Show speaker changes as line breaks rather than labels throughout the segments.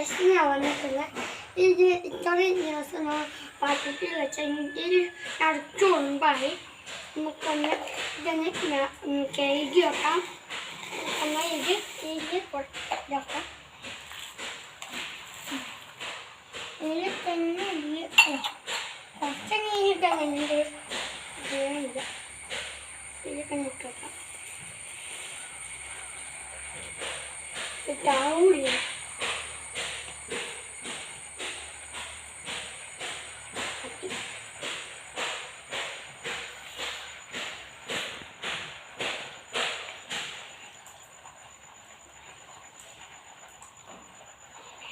വന്നിട്ടുള്ളത് ഇത് ഇത്രയും ദിവസം പാത്രത്തിൽ വെച്ചെങ്കിൽ അടുത്ത മുമ്പായി നമുക്കൊന്ന് ഇതൊന്ന് കഴുകി വെക്കാം എന്നാൽ ഇത് കഴുകി കൊ- ഇതാക്കാം ഇതിൽ തന്നെ കുറച്ച് നീര് തന്നെ ഉണ്ട് ഇതിലുണ്ട് ഇതിൽ തന്നെ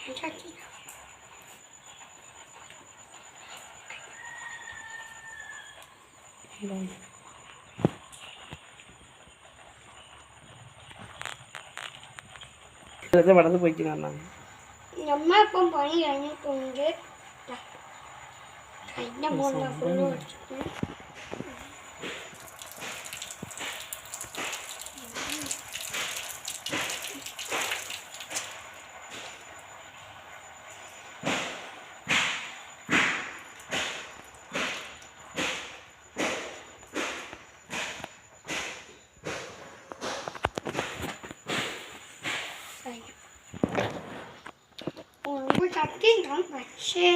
ഇട്ടേക്കാം ഇട്ടാവൂല ചട്ടി
വെറുതെ പോയിട്ട് കാണാം
നമ്മളിപ്പം പണി കഴിഞ്ഞിട്ടുണ്ട് കഴിഞ്ഞു. ഉറുമ്പ് ചട്ടിണ്ടാവും പക്ഷേ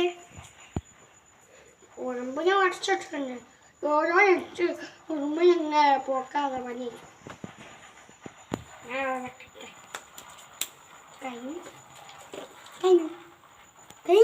ഉറുമ്പിനെ അടച്ചിട്ടുണ്ട് ഓരോ ഇട്ട് ഉറുമ്പിനെ പോക്കാതെ പണി. ഞാൻ. കഴിഞ്ഞു. കഴിഞ്ഞു.